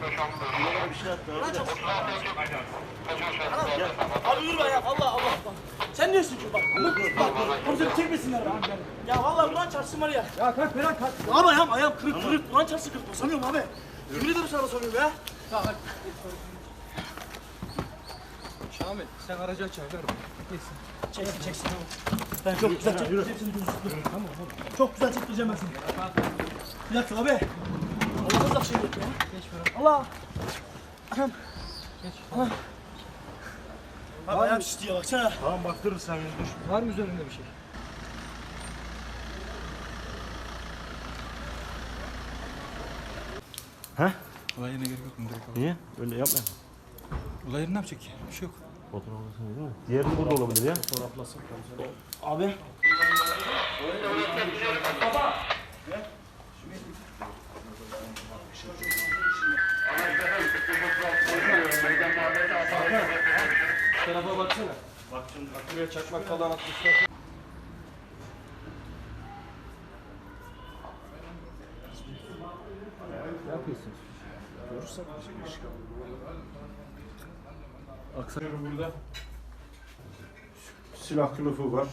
Bunlara bir şey attı abi. Abi dur be ya Allah Allah. Sen diyorsun ki bak. Bak bak. Komiserim çekmesinler abi. Ya vallahi Kur'an çarpsın var ya. Ya kalk falan kalk. Ama ayağım ayağım kırık kırık. Kur'an çarpsın kırık. Basamıyorum abi. Yemin ederim sana basamıyorum ya. Şamil sen aracı aç abi ver bana. Neyse. Çek çeksin tamam. Ben çok güzel çektireceğim seni. Tamam tamam. Çok güzel çektireceğim ben seni. Bir dakika abi. Da şey yok ya. Geç falan. Allah. Anam. Anam. Abi ayağım şişti baksana. Tamam baktırırız sen dur. Var mı üzerinde bir şey? He? Olay yerine gerek yok mu direkt Niye? Öyle yapma. Olay yerine ne yapacak ki? Bir şey yok. Fotoğraflasın değil mi? Diğeri burada olabilir ya. Abi. Tarafa baksana. Bak şimdi bak. Buraya çakmak falan atmışlar. Ne yapıyorsun? Silah kılıfı var.